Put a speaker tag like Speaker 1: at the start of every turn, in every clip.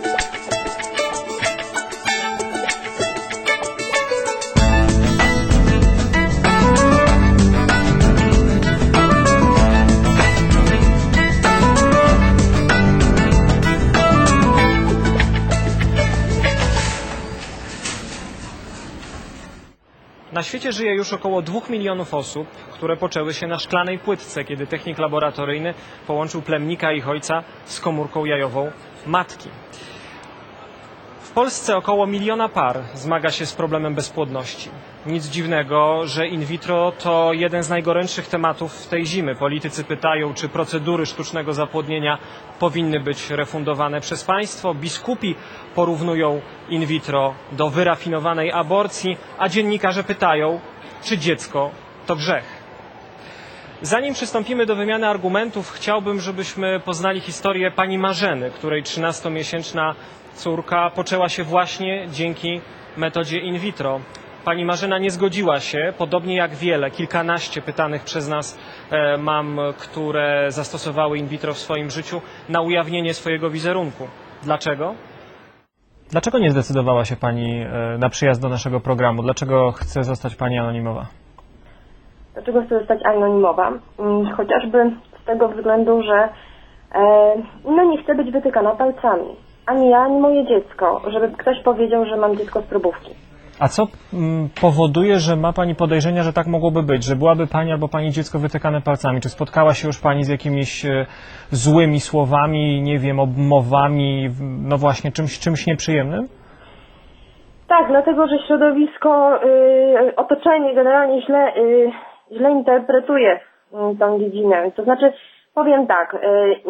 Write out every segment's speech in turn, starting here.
Speaker 1: Bye. Na świecie żyje już około 2 milionów osób, które poczęły się na szklanej płytce, kiedy technik laboratoryjny połączył plemnika ich ojca z komórką jajową matki. W Polsce około miliona par zmaga się z problemem bezpłodności. Nic dziwnego, że in vitro to jeden z najgorętszych tematów tej zimy. Politycy pytają, czy procedury sztucznego zapłodnienia powinny być refundowane przez państwo. Biskupi porównują in vitro do wyrafinowanej aborcji, a dziennikarze pytają, czy dziecko to grzech. Zanim przystąpimy do wymiany argumentów, chciałbym, żebyśmy poznali historię pani Marzeny, której 13-miesięczna córka poczęła się właśnie dzięki metodzie in vitro. Pani Marzena nie zgodziła się, podobnie jak wiele, kilkanaście pytanych przez nas e, mam, które zastosowały in vitro w swoim życiu, na ujawnienie swojego wizerunku. Dlaczego? Dlaczego nie zdecydowała się Pani e, na przyjazd do naszego programu? Dlaczego chce zostać Pani anonimowa?
Speaker 2: Dlaczego chcę zostać anonimowa? Mm, Chociażby z tego względu, że e, no nie chcę być wytykana palcami. Ani ja, ani moje dziecko, żeby ktoś powiedział, że mam dziecko z próbówki.
Speaker 1: A co mm, powoduje, że ma Pani podejrzenia, że tak mogłoby być, że byłaby Pani albo Pani dziecko wytykane palcami? Czy spotkała się już Pani z jakimiś e, złymi słowami, nie wiem, obmowami, w- no właśnie czymś, czymś nieprzyjemnym?
Speaker 2: Tak, dlatego, że środowisko, y, otoczenie generalnie źle, y, źle interpretuje y, tą dziedzinę. To znaczy, powiem tak, y,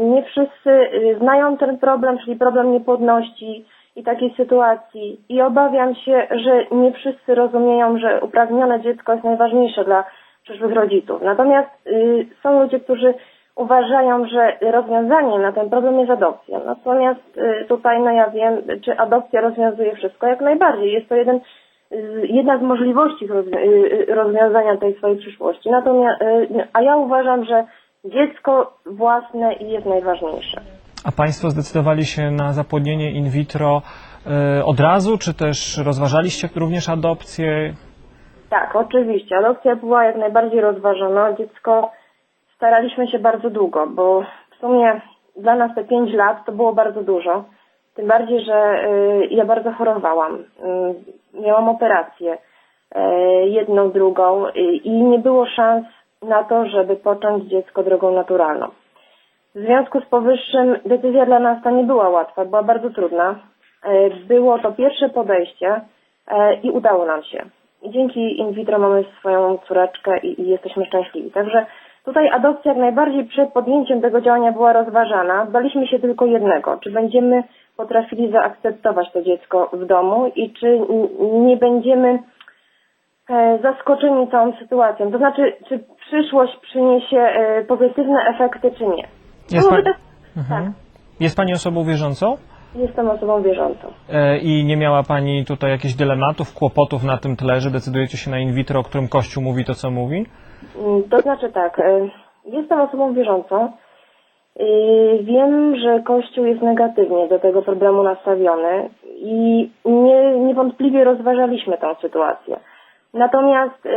Speaker 2: nie wszyscy y, znają ten problem, czyli problem niepłodności i takiej sytuacji i obawiam się, że nie wszyscy rozumieją, że uprawnione dziecko jest najważniejsze dla przyszłych rodziców. Natomiast y, są ludzie, którzy uważają, że rozwiązaniem na ten problem jest adopcja. Natomiast y, tutaj, no ja wiem, czy adopcja rozwiązuje wszystko? Jak najbardziej. Jest to jeden, jedna z możliwości y, rozwiązania tej swojej przyszłości. Natomiast, a ja uważam, że dziecko własne jest najważniejsze.
Speaker 1: A Państwo zdecydowali się na zapłodnienie in vitro e, od razu, czy też rozważaliście również adopcję?
Speaker 2: Tak, oczywiście. Adopcja była jak najbardziej rozważona. Dziecko staraliśmy się bardzo długo, bo w sumie dla nas te 5 lat to było bardzo dużo. Tym bardziej, że y, ja bardzo chorowałam. Y, miałam operację, y, jedną, drugą y, i nie było szans na to, żeby począć dziecko drogą naturalną. W związku z powyższym decyzja dla nas ta nie była łatwa, była bardzo trudna. E, Było to pierwsze podejście e, i udało nam się. Dzięki in vitro mamy swoją córeczkę i, jesteśmy szczęśliwi. Także tutaj adopcja jak najbardziej przed podjęciem tego działania była rozważana. Baliśmy się tylko jednego, czy będziemy potrafili zaakceptować to dziecko w domu i czy nie będziemy zaskoczeni tą sytuacją. To znaczy, czy przyszłość przyniesie e, pozytywne efekty, czy nie.
Speaker 1: Jest pan-
Speaker 2: tak,
Speaker 1: Mhm.
Speaker 2: tak.
Speaker 1: Jest Pani osobą wierzącą?
Speaker 2: Jestem osobą wierzącą.
Speaker 1: E, I nie miała Pani tutaj jakichś dylematów, kłopotów na tym tle, że decydujecie się na in vitro, o którym Kościół mówi to, co mówi?
Speaker 2: Mm, To znaczy tak, e, jestem osobą wierzącą. i Wiem, że Kościół jest negatywnie do tego problemu nastawiony i nie, niewątpliwie rozważaliśmy tę sytuację. Natomiast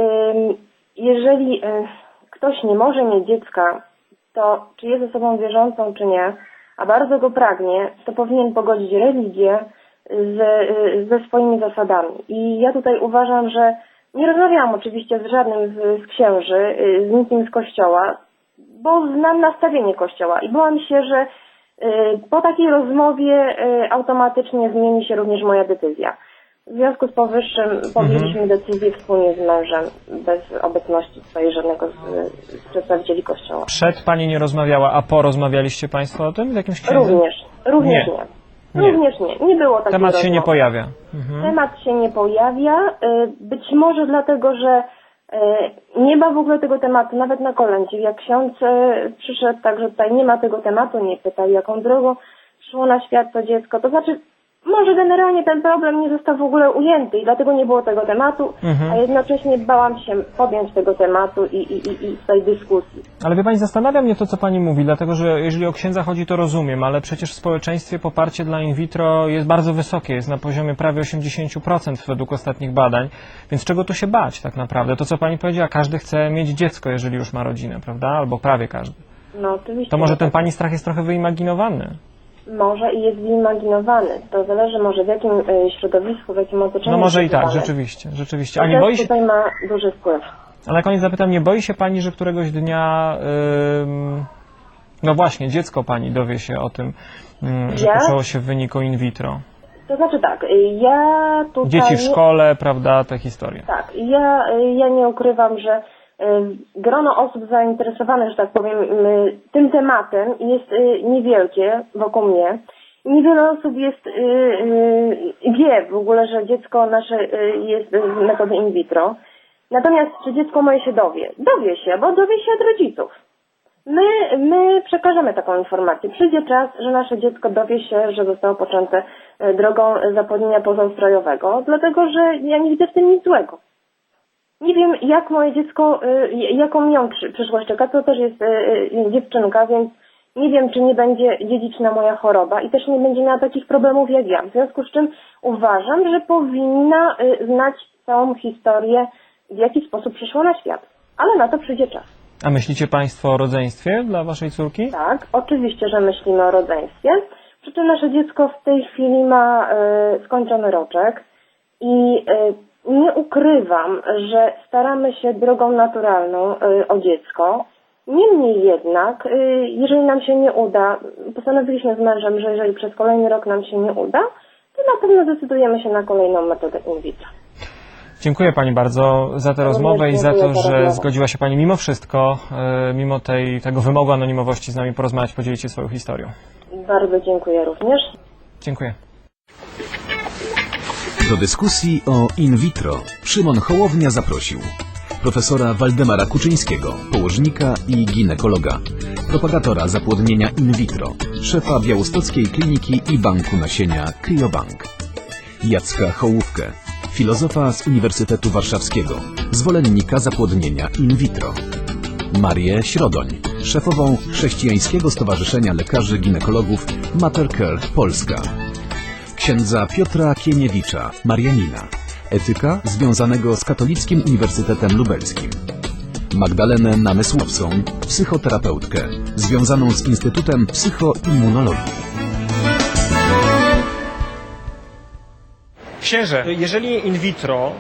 Speaker 2: jeżeli e, ktoś nie może mieć dziecka, to czy jest osobą wierzącą, czy nie, a bardzo go pragnie, to powinien pogodzić religię z, y, ze swoimi zasadami. I ja tutaj uważam, że nie rozmawiałam oczywiście z żadnym z, z księży, y, z nikim z kościoła, bo znam nastawienie kościoła i bałam się, że y, po takiej rozmowie automatycznie zmieni się również moja decyzja. W związku z powyższym podjęliśmy decyzję wspólnie z mężem, bez obecności tutaj żadnego z, z przedstawicieli kościoła.
Speaker 1: Przed Pani nie rozmawiała, a po rozmawialiście Państwo o tym z jakimś księdzem?
Speaker 2: Również, również
Speaker 1: Nie.
Speaker 2: nie.
Speaker 1: Nie.
Speaker 2: Również nie. Nie było takiego
Speaker 1: Temat się nie pojawia. Mhm.
Speaker 2: Temat się nie pojawia. y, Być może dlatego, że y, nie ma w ogóle tego tematu, nawet na kolędzie. Jak ksiądz y, przyszedł, także tutaj nie ma tego tematu, nie pytał, jaką drogą szło na świat to dziecko. To znaczy, może generalnie ten problem nie został w ogóle ujęty i dlatego nie było tego tematu,
Speaker 1: Mhm.
Speaker 2: a jednocześnie bałam się podjąć tego tematu i, i, i, i tej dyskusji.
Speaker 1: Ale wie pani, zastanawia mnie to, co pani mówi, dlatego że jeżeli o księdza chodzi, to rozumiem, ale przecież w społeczeństwie poparcie dla in vitro jest bardzo wysokie, jest na poziomie prawie 80% według ostatnich badań, więc czego tu się bać tak naprawdę? To, co pani powiedziała, każdy chce mieć dziecko, jeżeli już ma rodzinę, prawda? Albo prawie każdy.
Speaker 2: No oczywiście.
Speaker 1: To może
Speaker 2: że
Speaker 1: ten
Speaker 2: tak.
Speaker 1: pani strach jest trochę wyimaginowany.
Speaker 2: Może i jest wyimaginowany. To zależy może w jakim y, środowisku, w jakim otoczeniu.
Speaker 1: No może i tak, rzeczywiście, rzeczywiście. A nie boi się,
Speaker 2: tutaj ma duży wpływ.
Speaker 1: ale na koniec zapytam, nie boi się pani, że któregoś dnia, ym, no właśnie, dziecko pani dowie się o tym, ym, że
Speaker 2: Ja?
Speaker 1: poczęło się w wyniku in vitro?
Speaker 2: To znaczy tak, y, ja tutaj...
Speaker 1: Dzieci w szkole, prawda, te historie.
Speaker 2: Tak, ja, y, ja nie ukrywam, że grono osób zainteresowanych, że tak powiem, tym tematem jest y, niewielkie wokół mnie. Niewiele osób jest, y, y, wie w ogóle, że dziecko nasze jest z metody in vitro. Natomiast czy dziecko moje się dowie? Dowie się, bo dowie się od rodziców. My, my przekażemy taką informację. Przyjdzie czas, że nasze dziecko dowie się, że zostało poczęte drogą zapłodnienia pozaustrojowego, dlatego że ja nie widzę w tym nic złego. Nie wiem, jak moje dziecko, y, jaką ją przy- przyszłość czeka. To też jest y, y, dziewczynka, więc nie wiem, czy nie będzie dziedziczna moja choroba i też nie będzie miała takich problemów jak ja. W związku z czym uważam, że powinna y, znać całą historię, w jaki sposób przyszła na świat. Ale na to przyjdzie czas.
Speaker 1: A myślicie Państwo o rodzeństwie dla Waszej córki?
Speaker 2: Tak, oczywiście, że myślimy o rodzeństwie. Przy czym nasze dziecko w tej chwili ma e, skończony roczek i e, nie ukrywam, że staramy się drogą naturalną e, o dziecko. Niemniej jednak, e, jeżeli nam się nie uda, postanowiliśmy z mężem, że jeżeli przez kolejny rok nam się nie uda, to na pewno zdecydujemy się na kolejną metodę in vitro.
Speaker 1: Dziękuję Pani bardzo za tę rozmowę i za to, że zgodziła się Pani mimo wszystko, e, mimo tej, tego wymogu anonimowości z nami porozmawiać, podzielić się swoją historią.
Speaker 2: Bardzo dziękuję również.
Speaker 1: Dziękuję.
Speaker 3: Do dyskusji o in vitro. Szymon Hołownia zaprosił profesora Waldemara Kuczyńskiego, położnika i ginekologa, propagatora zapłodnienia in vitro, szefa Białostockiej Kliniki i Banku Nasienia Cryobank, Jacka Hołówkę, filozofa z Uniwersytetu Warszawskiego, zwolennika zapłodnienia in vitro, Marię Środoń, szefową Chrześcijańskiego Stowarzyszenia Lekarzy Ginekologów Mater Care Polska, księdza Piotra Kieniewicza, Marianina, etyka związanego z Katolickim Uniwersytetem Lubelskim, Magdalenę Namysłowską, psychoterapeutkę, związaną z Instytutem Psychoimmunologii.
Speaker 1: Księże, jeżeli in vitro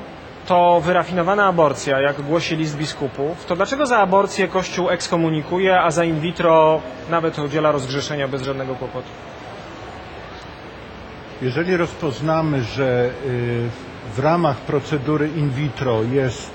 Speaker 1: to wyrafinowana aborcja, jak głosi list biskupów, to dlaczego za aborcję Kościół ekskomunikuje, a za in vitro nawet udziela rozgrzeszenia bez żadnego kłopotu?
Speaker 4: Jeżeli rozpoznamy, że y, w ramach procedury in vitro jest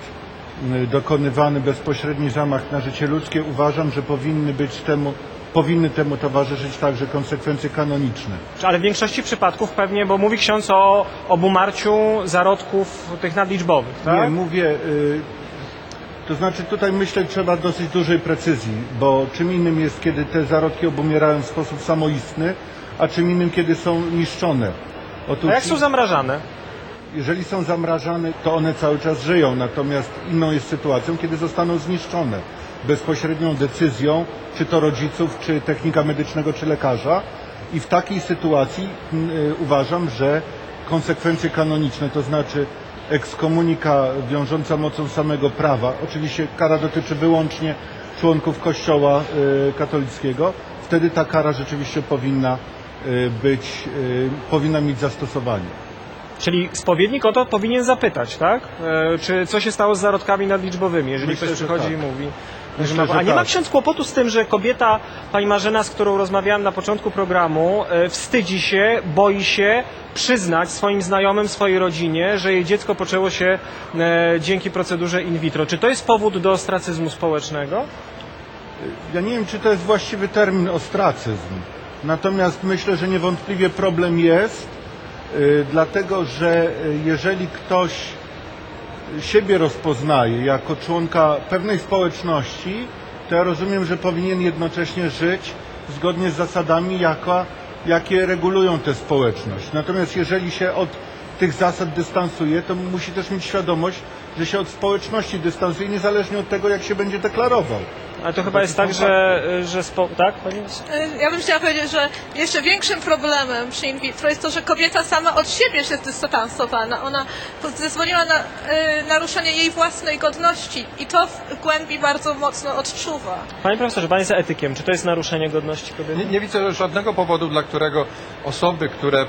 Speaker 4: y, dokonywany bezpośredni zamach na życie ludzkie, uważam, że powinny być temu, powinny temu towarzyszyć także konsekwencje kanoniczne.
Speaker 1: Ale w większości przypadków pewnie, bo mówi ksiądz o obumarciu zarodków tych nadliczbowych, tak?
Speaker 4: Nie, mówię, y, to znaczy tutaj myślę trzeba dosyć dużej precyzji, bo czym innym jest, kiedy te zarodki obumierają w sposób samoistny, a czym innym, kiedy są niszczone. Otóż
Speaker 1: A jak są zamrażane?
Speaker 4: Jeżeli są zamrażane, to one cały czas żyją, natomiast inną jest sytuacją, kiedy zostaną zniszczone bezpośrednią decyzją, czy to rodziców, czy technika medycznego, czy lekarza. I w takiej sytuacji mm, y, uważam, że konsekwencje kanoniczne, to znaczy ekskomunika wiążąca mocą samego prawa, oczywiście kara dotyczy wyłącznie członków Kościoła y, katolickiego, wtedy ta kara rzeczywiście powinna być, y, powinna mieć zastosowanie.
Speaker 1: Czyli spowiednik o to powinien zapytać, tak? E, czy co się stało z zarodkami nadliczbowymi, jeżeli
Speaker 4: Myślę,
Speaker 1: ktoś
Speaker 4: że
Speaker 1: przychodzi
Speaker 4: tak.
Speaker 1: i mówi.
Speaker 4: Myślę,
Speaker 1: że ma...
Speaker 4: że
Speaker 1: A nie ma
Speaker 4: tak.
Speaker 1: ksiądz kłopotu z tym, że kobieta, pani Marzena, z którą rozmawiałem na początku programu, e, wstydzi się, boi się przyznać swoim znajomym, swojej rodzinie, że jej dziecko poczęło się e, dzięki procedurze in vitro. Czy to jest powód do ostracyzmu społecznego?
Speaker 4: Ja nie wiem, czy to jest właściwy termin ostracyzm. Natomiast myślę, że niewątpliwie problem jest, y, dlatego że y, jeżeli ktoś siebie rozpoznaje jako członka pewnej społeczności, to ja rozumiem, że powinien jednocześnie żyć zgodnie z zasadami, jakie regulują tę społeczność. Natomiast jeżeli się od tych zasad dystansuje, to musi też mieć świadomość, że się od społeczności dystansuje, niezależnie od tego, jak się będzie deklarował.
Speaker 1: Ale to chyba jest tak, że, że spo... tak, pani?
Speaker 5: Y, Ja bym chciała powiedzieć, że jeszcze większym problemem przy in vitro jest to, że kobieta sama od siebie jest dystansowana. Ona zezwoliła na y, naruszenie jej własnej godności i to w głębi bardzo mocno odczuwa.
Speaker 1: Panie profesorze, pan jest etykiem. Czy to jest naruszenie godności kobiety?
Speaker 6: Nie, nie widzę żadnego powodu, dla którego osoby, które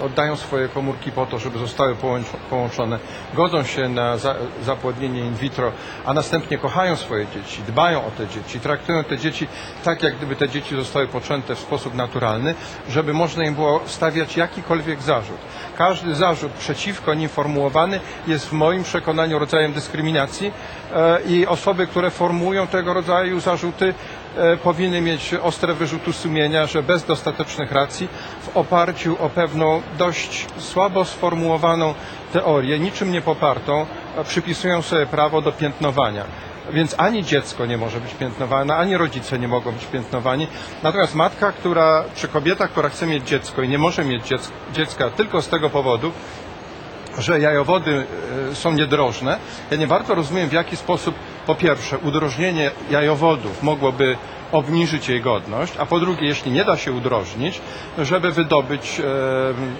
Speaker 6: e, oddają swoje komórki po to, żeby zostały połącz- połączone, godzą się na za, zapłodnienie in vitro, a następnie kochają swoje dzieci, dbają o te dzieci, traktują te dzieci tak, jak gdyby te dzieci zostały poczęte w sposób naturalny, żeby można im było stawiać jakikolwiek zarzut. Każdy zarzut przeciwko nim formułowany jest w moim przekonaniu rodzajem dyskryminacji e, i osoby, które formułują tego rodzaju zarzuty, e, powinny mieć ostre wyrzuty sumienia, że bez dostatecznych racji, w oparciu o pewną dość słabo sformułowaną teorię, niczym nie popartą, e, przypisują sobie prawo do piętnowania. Więc ani dziecko nie może być piętnowane, ani rodzice nie mogą być piętnowani. Natomiast matka, która, czy kobieta, która chce mieć dziecko i nie może mieć dziecka, tylko z tego powodu, że jajowody e, są niedrożne. Ja nie bardzo rozumiem, w jaki sposób, po pierwsze, udrożnienie jajowodów mogłoby obniżyć jej godność, a po drugie, jeśli nie da się udrożnić, żeby wydobyć e,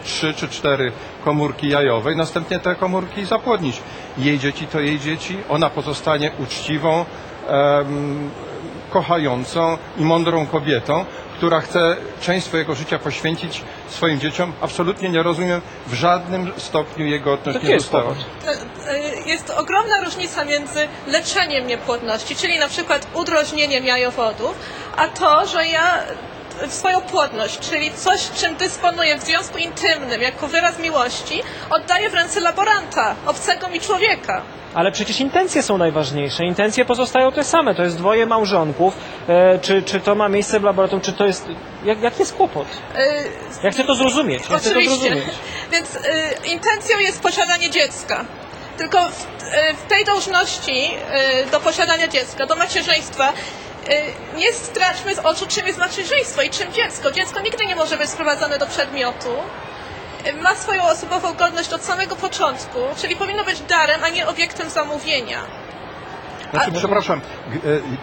Speaker 6: trzy czy cztery komórki jajowe i następnie te komórki zapłodnić. Jej dzieci to jej dzieci, ona pozostanie uczciwą, em, kochającą i mądrą kobietą, która chce część swojego życia poświęcić swoim dzieciom. Absolutnie nie rozumiem w żadnym stopniu jej godność
Speaker 1: To
Speaker 6: nie
Speaker 1: jest
Speaker 6: została.
Speaker 5: Jest ogromna różnica między leczeniem niepłodności, czyli na przykład udrożnieniem jajowodów, a to, że ja swoją płodność, czyli coś, czym dysponuję w związku intymnym, jako wyraz miłości, oddaję w ręce laboranta, obcego mi człowieka.
Speaker 1: Ale przecież intencje są najważniejsze. Intencje pozostają te same. To jest dwoje małżonków. E, czy, czy to ma miejsce w laboratorium, czy to jest... Jak, jaki jest kłopot?
Speaker 5: Y,
Speaker 1: Ja chcę to zrozumieć. Ja chcę to
Speaker 5: Oczywiście.
Speaker 1: zrozumieć.
Speaker 5: Więc y, intencją jest posiadanie dziecka. Tylko w, y, w tej dążności y, do posiadania dziecka, do macierzyństwa, y, nie straćmy z oczu, czym jest macierzyństwo i czym dziecko. Dziecko nigdy nie może być sprowadzane do przedmiotu. Ma swoją osobową godność od samego początku, czyli powinno być darem, a nie obiektem zamówienia.
Speaker 6: Znaczy, przepraszam,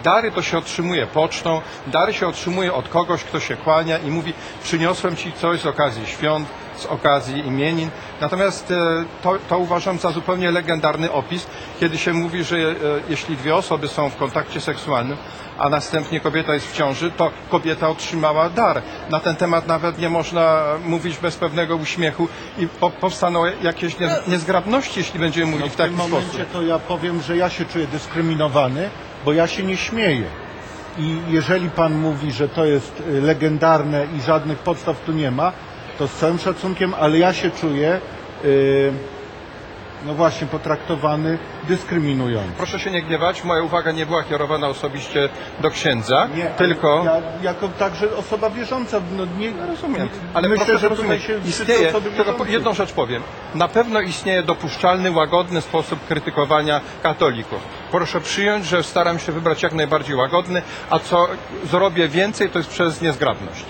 Speaker 6: dary to się otrzymuje pocztą, dary się otrzymuje od kogoś, kto się kłania i mówi, przyniosłem ci coś z okazji świąt, z okazji imienin. Natomiast e, to, to uważam za zupełnie legendarny opis, kiedy się mówi, że e, jeśli dwie osoby są w kontakcie seksualnym, a następnie kobieta jest w ciąży, to kobieta otrzymała dar. Na ten temat nawet nie można mówić bez pewnego uśmiechu i po, powstaną jakieś nie, niezgrabności, jeśli będziemy mówili
Speaker 4: No
Speaker 6: w
Speaker 4: w
Speaker 6: taki
Speaker 4: tym momencie
Speaker 6: sposób.
Speaker 4: to ja powiem, że ja się czuję dyskryminowany, bo ja się nie śmieję. I jeżeli pan mówi, że to jest y, legendarne i żadnych podstaw tu nie ma, to z całym szacunkiem, ale ja się czuję, y, no właśnie, potraktowany dyskryminująco.
Speaker 6: Proszę się nie gniewać, moja uwaga nie była kierowana osobiście do księdza,
Speaker 4: Nie,
Speaker 6: tylko...
Speaker 4: Ja, jako także osoba wierząca, no nie
Speaker 6: Rozumiem, ale
Speaker 4: myślę,
Speaker 6: proszę
Speaker 4: że tutaj się
Speaker 6: istnieje,
Speaker 4: wszyscy osoby
Speaker 6: tylko po-
Speaker 4: wierzące.
Speaker 6: jedną rzecz powiem. Na pewno istnieje dopuszczalny, łagodny sposób krytykowania katolików. Proszę przyjąć, że staram się wybrać jak najbardziej łagodny, a co zrobię więcej, to jest przez niezgrabność.